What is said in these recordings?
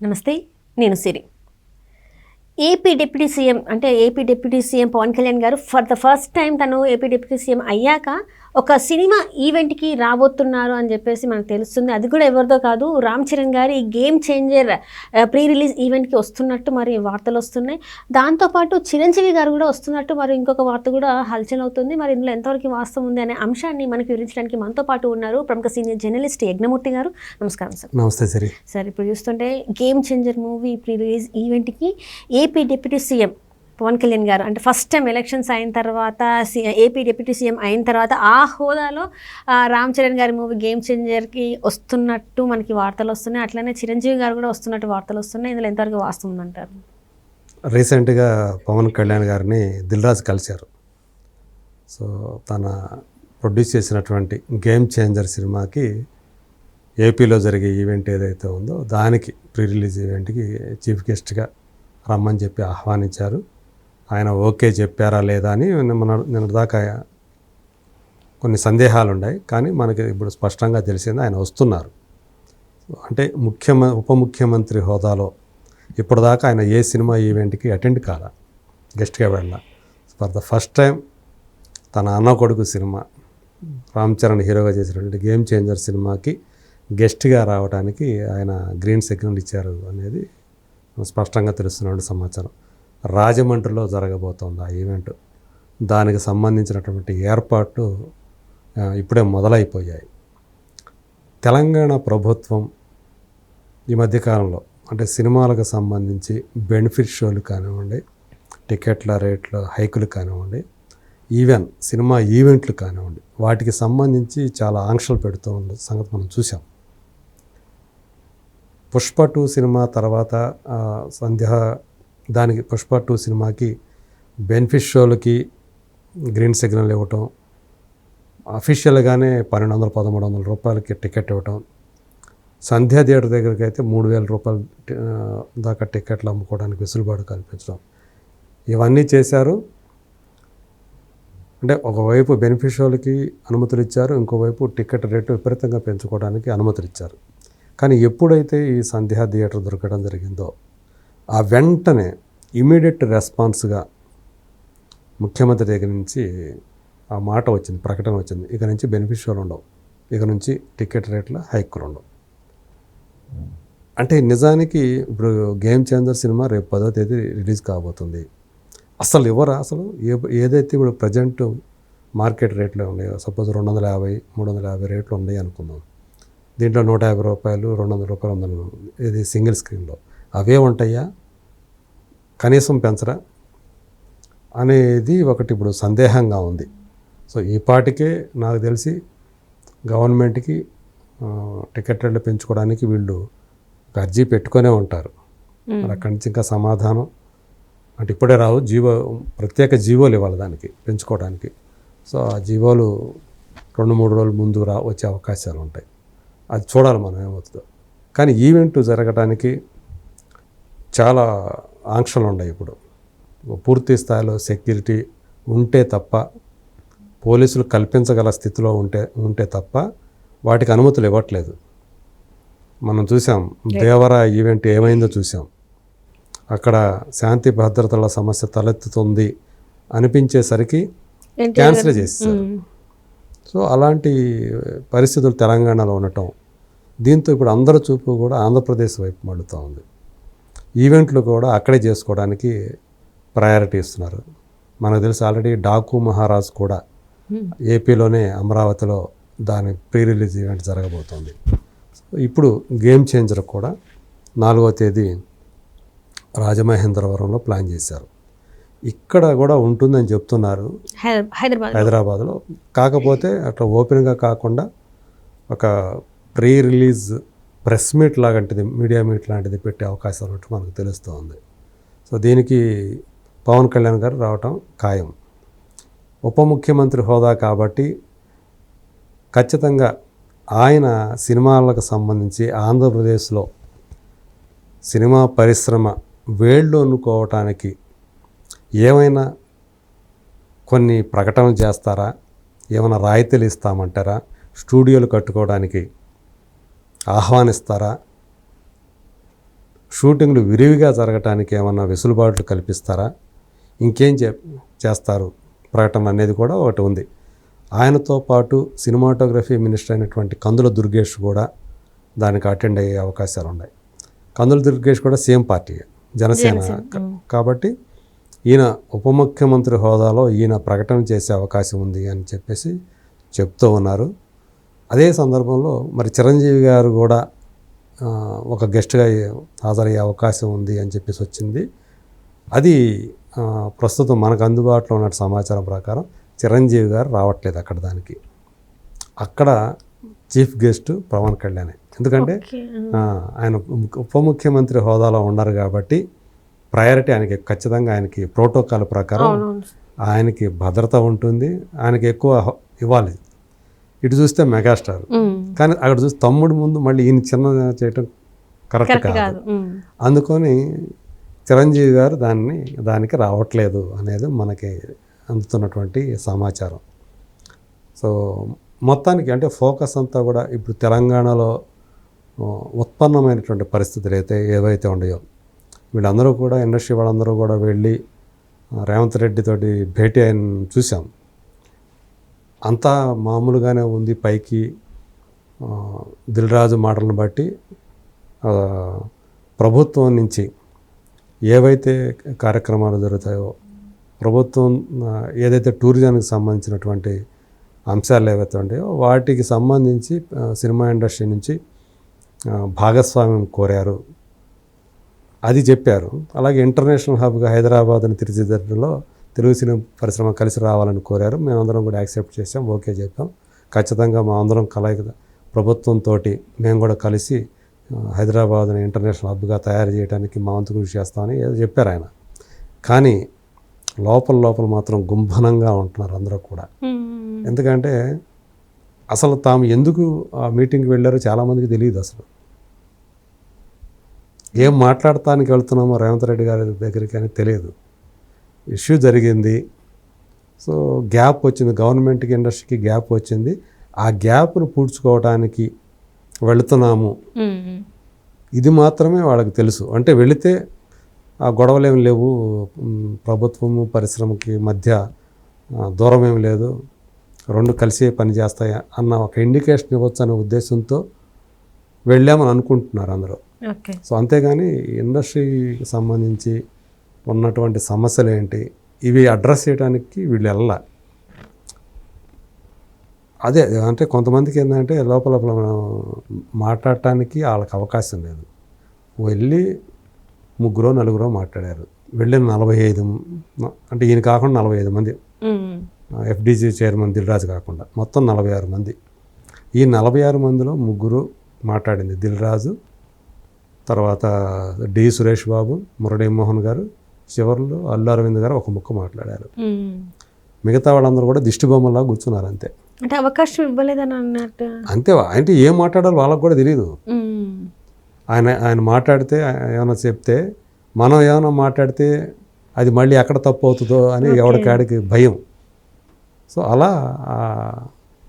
నమస్తే నేను Siri. AP deputy CM అంటే AP deputy CM Pawan Kalyan garu for the first time తను AP deputy CM అయ్యాక ఒక సినిమా ఈవెంట్కి రాబోతున్నారు అని చెప్పేసి మనకు తెలుస్తుంది. అది కూడా ఎవరిదో కాదు రామ్ చరణ్ గారి గేమ్ చేంజర్ ప్రీ రిలీజ్ ఈవెంట్కి వస్తున్నట్టు మరి వార్తలు వస్తున్నాయి. దాంతోపాటు చిరంజీవి గారు కూడా వస్తున్నట్టు మరి ఇంకొక వార్త కూడా హల్చల్ అవుతుంది. మరి ఇందులో ఎంతవరకు వాస్తవం ఉంది అనే అంశాన్ని మనకి వివరించడానికి మనతో పాటు ఉన్నారు ప్రముఖ సీనియర్ జర్నలిస్ట్ యజ్ఞమూర్తి గారు. నమస్కారం సార్. నమస్తే సరి. సార్ ఇప్పుడు చూస్తుంటే game changer movie pre release ఈవెంట్కి AP deputy CM Pawan Kalyan garu. అంటే ఫస్ట్ టైం ఎలక్షన్స్ అయిన తర్వాత సి- ఏపీ డిప్యూటీ సీఎం అయిన తర్వాత ఆ హోదాలో ఆ, రామ్ చరణ్ గారి మూవీ గేమ్ చేంజర్కి వస్తున్నట్టు మనకి వార్తలు వస్తున్నాయి. అట్లనే చిరంజీవి గారు కూడా వస్తున్నట్టు వార్తలు వస్తున్నాయి. ఇందులో ఎంతవరకు వాస్తవం అంటారు? రీసెంట్గా పవన్ కళ్యాణ్ గారిని దిల్రాజ్ కలిశారు. సో తన ప్రొడ్యూస్ చేసినటువంటి గేమ్ చేంజర్ సినిమాకి ఏపీలో జరిగే ఈవెంట్ ఏదైతే ఉందో దానికి ప్రీ రిలీజ్ ఈవెంట్కి చీఫ్ గెస్ట్గా రమ్మని చెప్పి ఆహ్వానించారు. ఆయన ఓకే చెప్పారా లేదా అని మన నిన్న దాకా కొన్ని సందేహాలు ఉన్నాయి కానీ మనకి ఇప్పుడు స్పష్టంగా తెలిసింది ఆయన వస్తున్నారు. అంటే ముఖ్యమ ఉప ముఖ్యమంత్రి హోదాలో ఇప్పటిదాకా ఆయన ఏ సినిమా ఈవెంట్కి అటెండ్ కాల. గెస్ట్గా వెళ్ళ ఫర్ ద ఫస్ట్ టైం తన అన్న కొడుకు సినిమా రామ్ చరణ్ హీరోగా చేసినటువంటి గేమ్ చేంజర్ సినిమాకి గెస్ట్గా రావడానికి ఆయన గ్రీన్ సిగ్నల్ ఇచ్చారు అనేది స్పష్టంగా తెలుస్తున్నటువంటి సమాచారం. రాజమండ్రిలో జరగబోతోంది ఆ ఈవెంట్. దానికి సంబంధించినటువంటి ఏర్పాట్లు ఇప్పుడే మొదలైపోయాయి. తెలంగాణ ప్రభుత్వం ఈ మధ్యకాలంలో అంటే సినిమాలకు సంబంధించి బెనిఫిట్ షోలు కానివ్వండి టికెట్ల రేట్ల హైకులు కానివ్వండి ఈవెన్ సినిమా ఈవెంట్లు కానివ్వండి వాటికి సంబంధించి చాలా ఆంక్షలు పెడుతూ ఉన్న సంగతి మనం చూసాం పుష్ప టూ సినిమా తర్వాత ఆ, సంధ్య దానికి పుష్ప టూ సినిమాకి బెనిఫిట్ షోలకి గ్రీన్ సిగ్నల్ ఇవ్వటం అఫీషియల్గానే పన్నెండు వందల పదమూడు వందల రూపాయలకి టికెట్ ఇవ్వటం సంధ్యా థియేటర్ దగ్గరికి అయితే మూడు వేల రూపాయలు దాకా టికెట్లు అమ్ముకోవడానికి వెసులుబాటు కల్పించడం. ఇవన్నీ చేశారు. అంటే ఒకవైపు బెనిఫిషియల్కి అనుమతులు ఇచ్చారు ఇంకోవైపు టికెట్ రేటు విపరీతంగా పెంచుకోవడానికి అనుమతులు ఇచ్చారు కానీ ఎప్పుడైతే ఈ సంధ్యా థియేటర్ దొరకడం జరిగిందో ఆ వెంటనే ఇమీడియట్ రెస్పాన్స్గా ముఖ్యమంత్రి దగ్గర నుంచి ఆ మాట వచ్చింది ప్రకటన వచ్చింది. ఇక నుంచి బెనిఫిషియల్ ఉండవు. ఇక నుంచి టికెట్ రేట్ల హైకులు ఉండవు. అంటే నిజానికి ఇప్పుడు గేమ్ చేంజర్ సినిమా రేపు పదో తేదీ రిలీజ్ కాబోతుంది. అసలు ఇవ్వరా అసలు? ఏ ఏదైతే ఇప్పుడు ప్రజెంట్ మార్కెట్ రేట్లో ఉన్నాయో సపోజ్ రెండు వందల యాభై మూడు వందల యాభై రేట్లు ఉన్నాయి అనుకుందాం. దీంట్లో నూట యాభై రూపాయలు రెండు వందల రూపాయలు వందలు ఇది సింగిల్ స్క్రీన్లో. అవే ఉంటాయా? కనీసం పెంచరా? అనేది ఒకటి ఇప్పుడు సందేహంగా ఉంది. సో ఈ పాటికే నాకు తెలిసి గవర్నమెంట్కి టికెట్ రేట్లు పెంచుకోవడానికి వీళ్ళు ఒక అర్జీ పెట్టుకొనే ఉంటారు. మరి అక్కడి నుంచి ఇంకా సమాధానం? అంటే ఇప్పుడే రావు జీవో ప్రత్యేక జీవోలు ఇవ్వాలి దానికి పెంచుకోవడానికి. సో ఆ జీవోలు రెండు మూడు రోజుల ముందు రా వచ్చే అవకాశాలు ఉంటాయి. అది చూడాలి మనం ఏమవుతుందో. కానీ ఈవెంట్ జరగడానికి చాలా ఆంక్షలు ఉన్నాయి ఇప్పుడు. పూర్తి స్థాయిలో సెక్యూరిటీ ఉంటే తప్ప పోలీసులు కల్పించగల స్థితిలో ఉంటే ఉంటే తప్ప వాటికి అనుమతులు ఇవ్వట్లేదు. మనం చూసాం దేవర ఈవెంట్ ఏమైందో చూసాం. అక్కడ శాంతి భద్రతల సమస్య తలెత్తుతుంది అనిపించేసరికి క్యాన్సిల్ చేస్తారు సో అలాంటి పరిస్థితులు తెలంగాణలో ఉండటం దీంతో ఇప్పుడు అందరి చూపు కూడా ఆంధ్రప్రదేశ్ వైపు మళ్ళుతూ ఉంది. ఈవెంట్లు కూడా అక్కడే చేసుకోవడానికి ప్రయారిటీ ఇస్తున్నారు. మనకు తెలుసు ఆల్రెడీ డాకు మహారాజ్ కూడా ఏపీలోనే అమరావతిలో దాని ప్రీ రిలీజ్ ఈవెంట్ జరగబోతోంది. ఇప్పుడు గేమ్ చేంజర్ కూడా నాలుగో తేదీ రాజమహేంద్రవరంలో ప్లాన్ చేశారు. ఇక్కడ కూడా ఉంటుందని చెప్తున్నారు హైదరాబాద్లో. కాకపోతే అట్లా ఓపెన్గా కాకుండా ఒక ప్రీ రిలీజ్ ప్రెస్ మీట్ లాంటిది మీడియా మీట్ లాంటిది పెట్టే అవకాశాలు ఉన్నట్టు మనకు తెలుస్తోంది. సో దీనికి పవన్ కళ్యాణ్ గారు రావటం ఖాయం. ఉప ముఖ్యమంత్రి హోదా కాబట్టి ఖచ్చితంగా ఆయన సినిమాలకు సంబంధించి ఆంధ్రప్రదేశ్లో సినిమా పరిశ్రమ వేళ్ళు అనుకోవటానికి ఏమైనా కొన్ని ప్రకటనలు చేస్తారా? ఏమైనా రాయితీలు ఇస్తామంటారా? స్టూడియోలు కట్టుకోవడానికి ఆహ్వానిస్తారా? షూటింగ్లు విరివిగా జరగటానికి ఏమన్నా వెసులుబాట్లు కల్పిస్తారా? ఇంకేం చే చేస్తారు? ప్రకటన అనేది కూడా ఒకటి ఉంది. ఆయనతో పాటు సినిమాటోగ్రఫీ మినిస్టర్ అయినటువంటి కందుల దుర్గేష్ కూడా దానికి అటెండ్ అయ్యే అవకాశాలు ఉన్నాయి. కందుల దుర్గేష్ కూడా సేమ్ పార్టీ జనసేన కాబట్టి ఈయన ఉప ముఖ్యమంత్రి హోదాలో ఈయన ప్రకటన చేసే అవకాశం ఉంది అని చెప్పేసి చెప్తూ ఉన్నారు. అదే సందర్భంలో మరి చిరంజీవి గారు కూడా ఒక గెస్ట్గా హాజరయ్యే అవకాశం ఉంది అని చెప్పేసి వచ్చింది. అది ప్రస్తుతం మనకు అందుబాటులో ఉన్న సమాచారం ప్రకారం చిరంజీవి గారు రావట్లేదు అక్కడ దానికి. అక్కడ చీఫ్ గెస్ట్ పవన్ కళ్యాణ్. ఎందుకంటే ఆయన ఉప ముఖ్యమంత్రి హోదాలో ఉన్నారు కాబట్టి ప్రయారిటీ ఆయనకి ఖచ్చితంగా ఆయనకి ప్రోటోకాల్ ప్రకారం ఆయనకి భద్రత ఉంటుంది. ఆయనకి ఎక్కువ ఇవ్వాలి. ఇటు చూస్తే మెగాస్టార్. కానీ అక్కడ చూస్తే తమ్ముడు ముందు మళ్ళీ ఈయన చిన్న చేయటం కరెక్ట్ కాదు. అందుకని చిరంజీవి గారు దాన్ని దానికి రావట్లేదు అనేది మనకి అందుతున్నటువంటి సమాచారం. సో మొత్తానికి అంటే ఫోకస్ అంతా కూడా ఇప్పుడు తెలంగాణలో ఉత్పన్నమైనటువంటి పరిస్థితులు అయితే ఏవైతే ఉన్నాయో వీళ్ళందరూ కూడా ఇండస్ట్రీ వాళ్ళందరూ కూడా వెళ్ళి రేవంత్ రెడ్డి తోటి భేటీ అయిన చూసాం. అంతా మామూలుగానే ఉంది పైకి దిల్రాజు దిల్ రాజు మాటలను బట్టి. ప్రభుత్వం నుంచి ఏవైతే కార్యక్రమాలు జరుగుతాయో ప్రభుత్వం ఏదైతే టూరిజానికి సంబంధించినటువంటి అంశాలు ఏవైతే ఉంటాయో వాటికి సంబంధించి సినిమా ఇండస్ట్రీ నుంచి భాగస్వామ్యం కోరారు. అది చెప్పారు. అలాగే ఇంటర్నేషనల్ హబ్గా హైదరాబాద్ని తీర్చిదిద్దడంలో తెలుగు సినిమా పరిశ్రమ కలిసి రావాలని కోరారు. మేమందరం కూడా యాక్సెప్ట్ చేసాం ఓకే చెప్పాం. ఖచ్చితంగా మా అందరం కలయిక ప్రభుత్వంతో మేము కూడా కలిసి ఆ, హైదరాబాద్ని ఇంటర్నేషనల్ హబ్గా తయారు చేయడానికి మా వంతు కృషి చేస్తామని ఏదో చెప్పారు ఆయన. కానీ లోపల లోపల మాత్రం గుంభనంగా ఉంటున్నారు అందరూ కూడా. ఎందుకంటే అసలు తాము ఎందుకు ఆ మీటింగ్కి వెళ్ళారో చాలామందికి తెలియదు అసలు. ఏం మాట్లాడటానికి వెళ్తున్నామో రేవంత్ రెడ్డి గారి దగ్గరికి అని తెలియదు. ఇష్యూ జరిగింది. సో గ్యాప్ వచ్చింది. గవర్నమెంట్కి ఇండస్ట్రీకి గ్యాప్ వచ్చింది. ఆ గ్యాప్ను పూడ్చుకోవడానికి వెళుతున్నాము. ఇది మాత్రమే వాళ్ళకి తెలుసు. అంటే వెళితే ఆ గొడవలు ఏమి లేవు ప్రభుత్వము పరిశ్రమకి మధ్య దూరం ఏమి లేదు. రెండు కలిసి పని చేస్తాయి అన్న ఒక ఇండికేషన్ ఇవ్వచ్చు అనే ఉద్దేశంతో వెళ్ళామని అనుకుంటున్నారు అందరూ. సో అంతేగాని ఇండస్ట్రీకి సంబంధించి ఉన్నటువంటి సమస్యలు ఏంటి ఇవి అడ్రస్ చేయడానికి వీళ్ళు వెళ్ళ. అదే అంటే కొంతమందికి ఏంటంటే లోపల మాట్లాడటానికి వాళ్ళకి అవకాశం లేదు. వెళ్ళి ముగ్గురో నలుగురో మాట్లాడారు. వెళ్ళిన నలభై ఐదు అంటే ఈయన కాకుండా నలభై ఐదు మంది. ఎఫ్డీజీ చైర్మన్ దిల్రాజు కాకుండా మొత్తం నలభై ఆరు మంది. ఈ నలభై ఆరు మందిలో ముగ్గురు మాట్లాడింది దిల్రాజు తర్వాత డి సురేష్ బాబు మురళీమోహన్ గారు చివర్లో అల్లు అరవింద్ గారు ఒక ముక్క మాట్లాడారు. మిగతా వాళ్ళందరూ కూడా దిష్టి బొమ్మలా కూర్చున్నారు అంతే. అంటే అవకాశం ఇవ్వలేదని అన్నట్టు. అంతే అంటే ఏం మాట్లాడాలో వాళ్ళకు కూడా తెలియదు. ఆయన ఆయన మాట్లాడితే ఏమైనా చెప్తే మనం ఏమైనా మాట్లాడితే అది మళ్ళీ ఎక్కడ తప్పు అవుతుందో అని ఎవరికాడికి భయం. సో అలా ఆ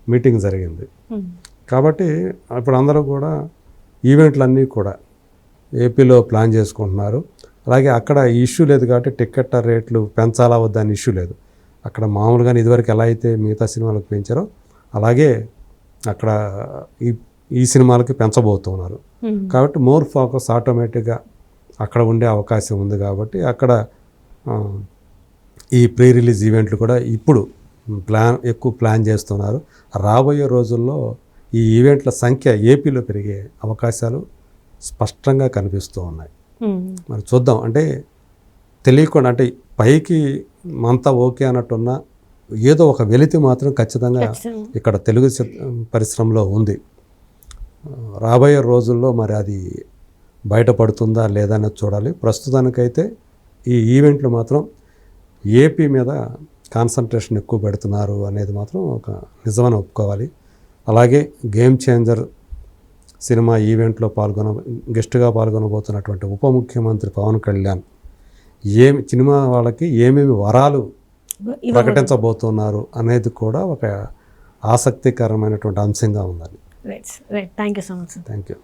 మీటింగ్ జరిగింది. కాబట్టి ఇప్పుడు అందరూ కూడా ఈవెంట్లన్నీ కూడా ఏపీలో ప్లాన్ చేసుకుంటున్నారు. అలాగే అక్కడ ఇష్యూ లేదు కాబట్టి టికెట్ రేట్లు పెంచాలా వద్దా అని ఇష్యూ లేదు అక్కడ మామూలుగానే ఇదివరకు ఎలా అయితే మిగతా సినిమాలకు పెంచారో అలాగే అక్కడ ఈ ఈ సినిమాలకి పెంచబోతున్నారు. కాబట్టి మోర్ ఫోకస్ ఆటోమేటిక్గా అక్కడ ఉండే అవకాశం ఉంది కాబట్టి అక్కడ ఈ ప్రీ రిలీజ్ ఈవెంట్లు కూడా ఇప్పుడు ప్లాన్ ఎక్కువ ప్లాన్ చేస్తున్నారు రాబోయే రోజుల్లో ఈ ఈవెంట్ల సంఖ్య ఏపీలో పెరిగే అవకాశాలు స్పష్టంగా కనిపిస్తూ ఉన్నాయి. మరి చూద్దాం. అంటే తెలియకుండా అంటే పైకి అంతా ఓకే అన్నట్టున్నా ఏదో ఒక వెలితి మాత్రం ఖచ్చితంగా. ఇక్కడ తెలుగు పరిశ్రమలో ఉంది. రాబోయే రోజుల్లో మరి అది బయటపడుతుందా లేదా అనేది చూడాలి. ప్రస్తుతానికైతే ఈ ఈవెంట్లు మాత్రం ఏపీ మీద కాన్సన్ట్రేషన్ ఎక్కువ పెడుతున్నారు అనేది మాత్రం ఒక నిజమని ఒప్పుకోవాలి. అలాగే గేమ్ చేంజర్ సినిమా ఈవెంట్లో పాల్గొన గెస్ట్గా పాల్గొనబోతున్నటువంటి ఉప ముఖ్యమంత్రి పవన్ కళ్యాణ్ ఏమి సినిమా వాళ్ళకి ఏమేమి వరాలు ప్రకటించబోతున్నారు అనేది కూడా ఒక ఆసక్తికరమైనటువంటి అంశంగా ఉందని right right thank you so much thank you